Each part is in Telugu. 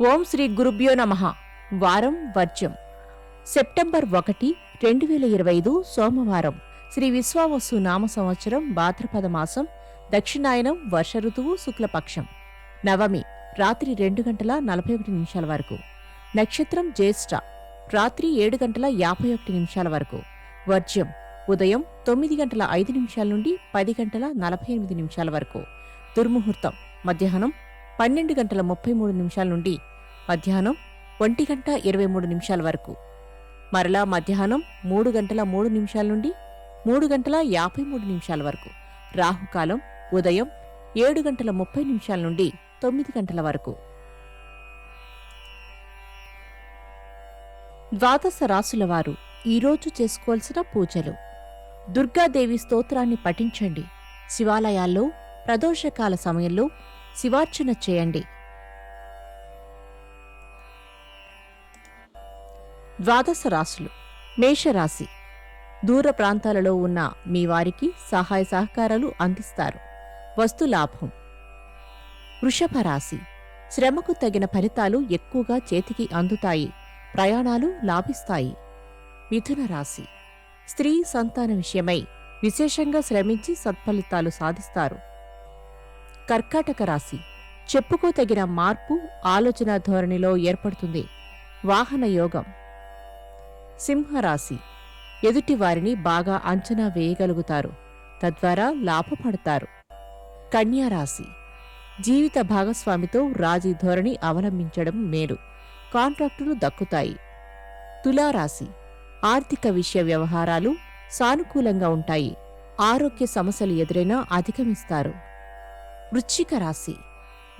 ఓం శ్రీ గురుభ్యో నమ. వారం వర్జం సెప్టెంబర్ ఒకటి రెండు వేల ఇరవై ఐదు సోమవారం. శ్రీ విశ్వావసు నామ సంవత్సరం భాద్రపద మాసం దక్షిణాయనం వర్ష ఋతువు శుక్లపక్షం. నవమి రాత్రి రెండు గంటల నలభై ఒకటి నిమిషాల వరకు. నక్షత్రం జ్యేష్ఠ రాత్రి ఏడు గంటల యాభై ఒకటి నిమిషాల వరకు. వర్జ్యం ఉదయం తొమ్మిది గంటల ఐదు నిమిషాల నుండి పది గంటల నలభై ఎనిమిది నిమిషాల వరకు. దుర్ముహూర్తం మధ్యాహ్నం పన్నెండు గంటల ముప్పై మూడు నిమిషాల నుండి మధ్యాహ్నం ఒంటి గంట ఇరవై మూడు నిమిషాల వరకు. మరలా మధ్యాహ్నం మూడు గంటల మూడు నిమిషాల నుండి మూడు గంటల యాభై మూడు నిమిషాల వరకు. రాహుకాలం ఉదయం ఏడు గంటల ముప్పై నిమిషాల నుండి తొమ్మిది గంటల వరకు. ద్వాదశ రాసుల వారు ఈరోజు చేసుకోవాల్సిన పూజలు. దుర్గాదేవి స్తోత్రాన్ని పఠించండి. శివాలయాల్లో ప్రదోషకాల సమయంలో శివార్చన చేయండి. ద్వాదశ రాశులు. మేషరాశి. దూర ప్రాంతాలలో ఉన్న మీ వారికి సహాయ సహకారాలు అందిస్తారు. వస్తులాభం వృషభ రాశి. శ్రమకు తగిన ఫలితాలు ఎక్కువగా చేతికి అందుతాయి. ప్రయాణాలు లాభిస్తాయి. మిథున రాశి. స్త్రీ సంతాన విషయమై విశేషంగా శ్రమించి సత్ఫలితాలు సాధిస్తారు. కర్కాటక రాశి. చెప్పుకోతగిన మార్పు ఆలోచన ధోరణిలో ఏర్పడుతుంది. వాహన యోగం. సింహరాశి. ఎదుటి వారిని బాగా అంచనా వేయగలుగుతారు. తద్వారా లాభపడతారు. కన్యారాశి జీవిత భాగస్వామితో రాజీ ధోరణి అవలంబించడం మేలు. కాంట్రాక్టులు దక్కుతాయి. తులారాశి. ఆర్థిక విషయ వ్యవహారాలు సానుకూలంగా ఉంటాయి. ఆరోగ్య సమస్యలు ఎదురైనా అధిగమిస్తారు. వృశ్చిక రాశి.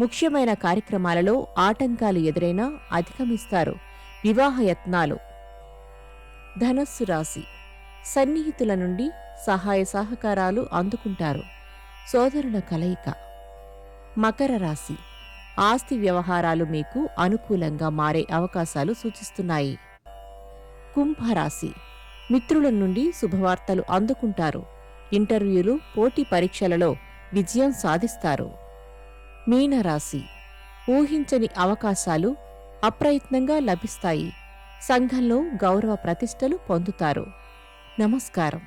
ముఖ్యమైన కార్యక్రమాలలో ఆటంకాలు ఎదురైనా అధిగమిస్తారు. వివాహయత్నాలు ధనస్సు రాశి. సన్నిహితుల నుండి సహాయ సహకారాలు అందుకుంటారు. సోదరుల కలయిక. మకర రాశి. ఆస్తి వ్యవహారాలు మీకు అనుకూలంగా మారే అవకాశాలు సూచిస్తున్నాయి. కుంభరాశి మిత్రుల నుండి శుభవార్తలు అందుకుంటారు. ఇంటర్వ్యూలు పోటీ పరీక్షలలో విజయం సాధిస్తారు. మీనరాశి. ఊహించని అవకాశాలు అప్రయత్నంగా లభిస్తాయి. సంఘంలో గౌరవ ప్రతిష్టలు పొందుతారు. నమస్కారం.